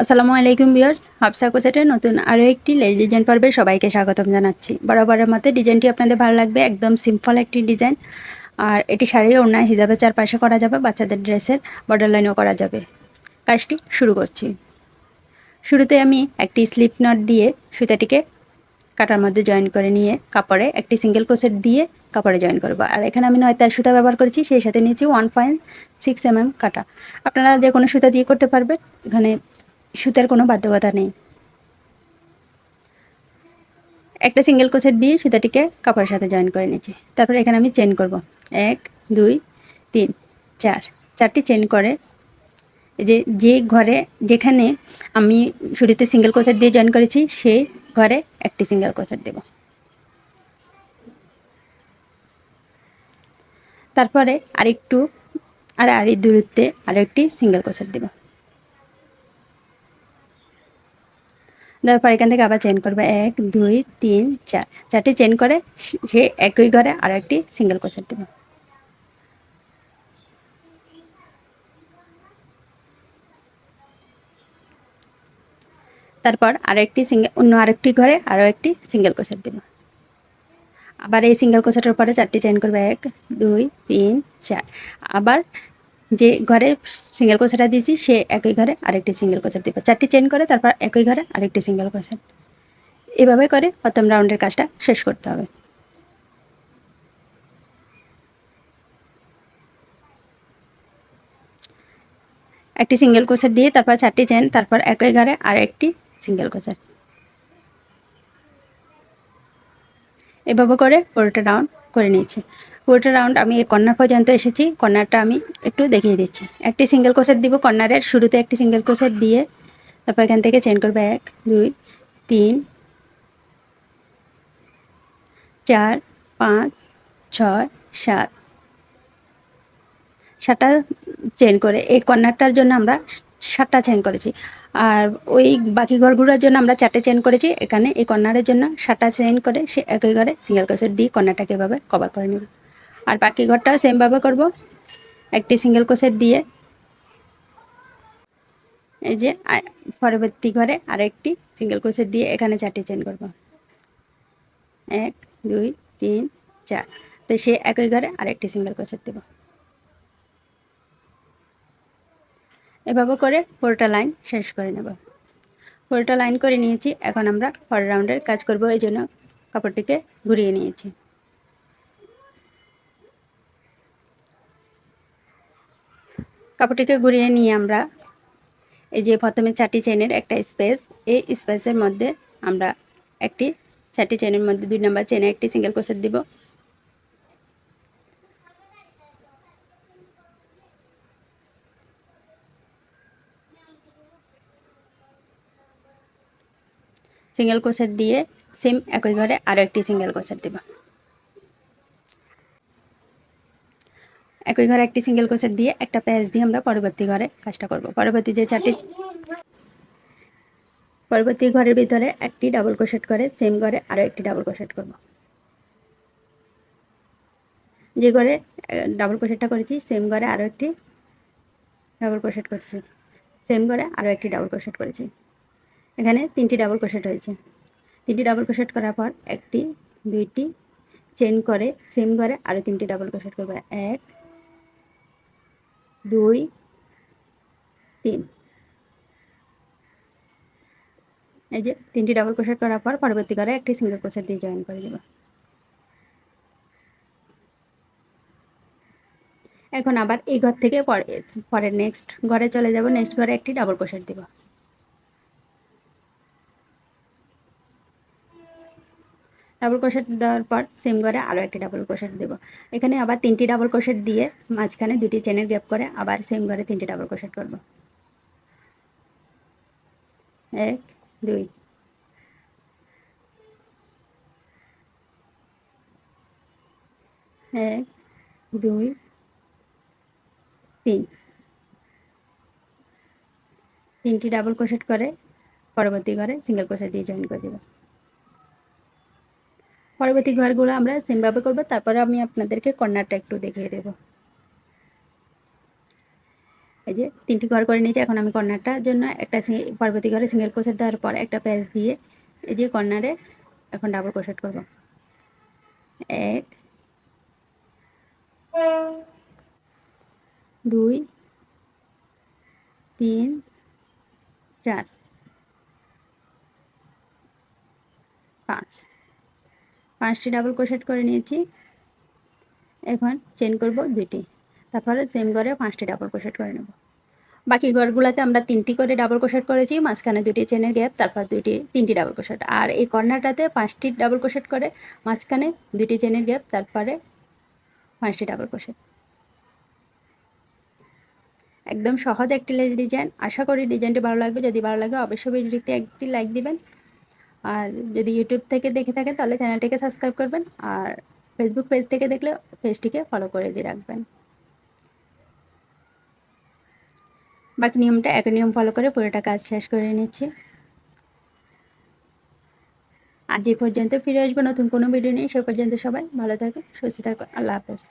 আসসালামু আলাইকুম বিয়ার্স হাফসা কোচেটের নতুন আরও একটি লেস ডিজাইন পর্বে সবাইকে স্বাগতম জানাচ্ছি। বরাবরের মতো ডিজাইনটি আপনাদের ভালো লাগবে, একদম সিম্পল একটি ডিজাইন। আর এটি শাড়ির ওড়না হিসাবে চারপাশে করা যাবে, বাচ্চাদের ড্রেসের বর্ডার লাইনও করা যাবে। কাজটি শুরু করছি। শুরুতে আমি একটি স্লিপ নট দিয়ে সুতাটিকে কাটার মধ্যে জয়েন করে নিয়ে কাপড়ে একটি সিঙ্গেল কোচেট দিয়ে কাপড়ে জয়েন করব। আর এখানে আমি নয় তার সুতা ব্যবহার করেছি, সেই সাথে নিয়েছি one point six M M কাটা। আপনারা যে কোনো সুতা দিয়ে করতে পারবেন, এখানে সুতার কোনো বাধ্যকতা নেই। একটা সিঙ্গেল কোচের দিয়ে সুতাটিকে কাপড়ের সাথে জয়েন করে নিয়েছি তারপরে এখানে আমি চেন করব। এক, দুই, তিন, চার। চারটি চেন করে যে যে ঘরে যেখানে আমি শুরুতে সিঙ্গেল কোচার দিয়ে জয়েন করেছি সেই ঘরে একটি সিঙ্গেল কোচার দেব। তারপরে আরেকটু, আর আরেক দূরত্বে আরও একটি সিঙ্গেল কোচার দেব। দেওয়ার পর এখান থেকে আবার চেন করবে। এক, দুই, তিন, চার। চারটি চেন করে সে একই ঘরে আরও একটি সিঙ্গেল কোচার দেবে। তারপর আরেকটি সিঙ্গেল অন্য আরেকটি ঘরে আরও একটি সিঙ্গেল কোচার দেব। আবার এই সিঙ্গেল কোচারের পরে চারটি চেন করবে। এক, দুই, তিন, চার। আবার যে ঘরে সিঙ্গেল কোচারটা দিয়েছি, সে একই ঘরে আরেকটি সিঙ্গেল কোচার দেবে। চারটি চেন করে, তারপর একই ঘরে আরেকটি সিঙ্গেল কোচার এভাবে করে প্রথম রাউন্ডের কাজটা শেষ করতে হবে। একটি সিঙ্গেল কোচার দিয়ে তারপর চারটি চেন তারপর একই ঘরে আর একটি সিঙ্গেল কোচার এভাবে করে পুরোটা রাউন্ড করে নিয়েছি। পুরোটা রাউন্ড আমি এই কর্নার পর্যন্ত এসেছি। কর্নারটা আমি একটু দেখিয়ে দিচ্ছি। একটি সিঙ্গেল কোচের দিব কর্নারের শুরুতে একটি সিঙ্গেল কোচের দিয়ে তারপর এখান থেকে চেন করবে এক, দুই, তিন, চার, পাঁচ, ছয়, সাত। সাতটা চেন করে। এই কর্নারটার জন্য আমরা সাতটা চেন করেছি। আর ওই বাকি ঘরগুলোর জন্য আমরা চারটে চেন করেছি। এখানে এই কর্নারের জন্য সাতটা চেন করে সে একই ঘরে সিঙ্গেল কোচের দিয়ে কর্নারটাকে এভাবে কভার করে নেব। আর বাকি ঘরটাও সেমভাবে করব। একটি সিঙ্গেল কোচের দিয়ে। এই যে পরবর্তী ঘরে আরেকটি সিঙ্গেল কোচের দিয়ে এখানে চারটি চেন করব। এক, দুই, তিন, চার। তো সে একই ঘরে আরেকটি সিঙ্গেল কোচের দেব। এভাবে করে পুরোটা লাইন শেষ করে নেব। পুরোটা লাইন করে নিয়েছি, এখন আমরা পরের রাউন্ডের কাজ করব, এই জন্য কাপড়টিকে ঘুরিয়ে নিয়েছি। কাপড়টিকে ঘুরিয়ে নিয়ে আমরা এই যে প্রথমে চারটি চেনের একটা স্পেস এই স্পেসের মধ্যে আমরা একটি, চারটি চেনের মধ্যে দুই নম্বর চেনে একটি সিঙ্গেল কোচের দিব। সিঙ্গেল কোচের দিয়ে সেম একই ঘরে আরও একটি সিঙ্গেল কোচের দেব। একই ঘরে একটি সিঙ্গেল কোচের দিয়ে একটা প্যাচ দিয়ে আমরা পরবর্তী ঘরে কাজটা করব। পরবর্তী যে চারটি পরবর্তী ঘরের ভিতরে একটি ডাবল ক্রোশেট করে সেম ঘরে আরও একটি ডাবল ক্রোশেট করব। যে ঘরে ডাবল ক্রোশেটটা করেছি সেম ঘরে আরও একটি ডাবল ক্রোশেট করছি। সেম ঘরে আরও একটি ডাবল ক্রোশেট করেছি। এখানে তিনটি ডাবল ক্রোশেট হয়েছে। তিনটি ডাবল ক্রোশেট করার পর একটি, দুইটি চেন করে সেম ঘরে আরও তিনটি ডাবল ক্রোশেট করবে। এক দুই, তিন। এই যে তিনটি ডাবল ক্রোশেট করার পর পরবর্তী ঘরে একটি সিঙ্গেল ক্রোশেট দিয়ে জয়েন করে দেবো। এখন আবার এই ঘর থেকে পরে নেক্সট ঘরে চলে যাব। নেক্সট ঘরে একটি ডাবল ক্রোশেট দেব। ডাবল ক্রোশেট দেওয়ার পর সেম ঘরে আরও একটি ডাবল ক্রোশেট দেব। এখানে আবার তিনটি ডাবল ক্রোশেট দিয়ে মাঝখানে দুটি চেনের গ্যাপ করে আবার সেম ঘরে তিনটি ডাবল ক্রোশেট করব। এক, দুই। এক, দুই, তিন। তিনটি ডাবল ক্রোশেট করে পরবর্তী ঘরে সিঙ্গেল ক্রোশেট দিয়ে জয়েন করে দেব। পরবর্তী ঘরগুলো আমরা সেমভাবে করব, তারপরে আমি আপনাদেরকে কর্নারটা একটু দেখিয়ে দেব। এই যে তিনটি ঘর করে নিয়েছি, এখন আমি কর্নারটার জন্য একটা পরবর্তী ঘরে সিঙ্গেল ক্রোশেট দেওয়ার পর একটা প্যাচ দিয়ে এই যে কর্নারে এখন ডাবল ক্রোশেট করব। এক, দুই, তিন, চার, পাঁচ। পাঁচটি ডাবল ক্রোশেট করে নিয়েছি। এখন চেন করব দুইটি। তারপরে সেম করে পাঁচটি ডাবল ক্রোশেট করে নেব। বাকি ঘরগুলোতে আমরা তিনটি করে ডাবল ক্রোশেট করেছি, মাঝখানে দুটি চেনের গ্যাপ তারপর দুইটি, তিনটি ডাবল ক্রোশেট আর এই কর্নারটাতে পাঁচটি ডাবল ক্রোশেট করে, মাঝখানে দুটি চেনের গ্যাপ তারপরে পাঁচটি ডাবল ক্রোশেট একদম সহজ একটি লেজ ডিজাইন আশা করি ডিজাইনটি ভালো লাগবে। যদি ভালো লাগে অবশ্যই ভিডিওটিতে একটি লাইক দিবেন। আর যদি ইউটিউব থেকে দেখে থাকেন, তাহলে চ্যানেলটিকে সাবস্ক্রাইব করবেন আর ফেসবুক পেজ থেকে দেখলে পেজটিকে ফলো করে দিয়ে রাখবেন। বাকি নিয়মটা একই নিয়ম ফলো করে পুরোটা কাজ শেষ করে নিচ্ছি। আজ এই পর্যন্ত ফিরে আসব নতুন কোনো ভিডিও নিয়ে। সে পর্যন্ত সবাই ভালো থাকুন, সুস্থ থাকুন। আল্লাহ হাফেজ।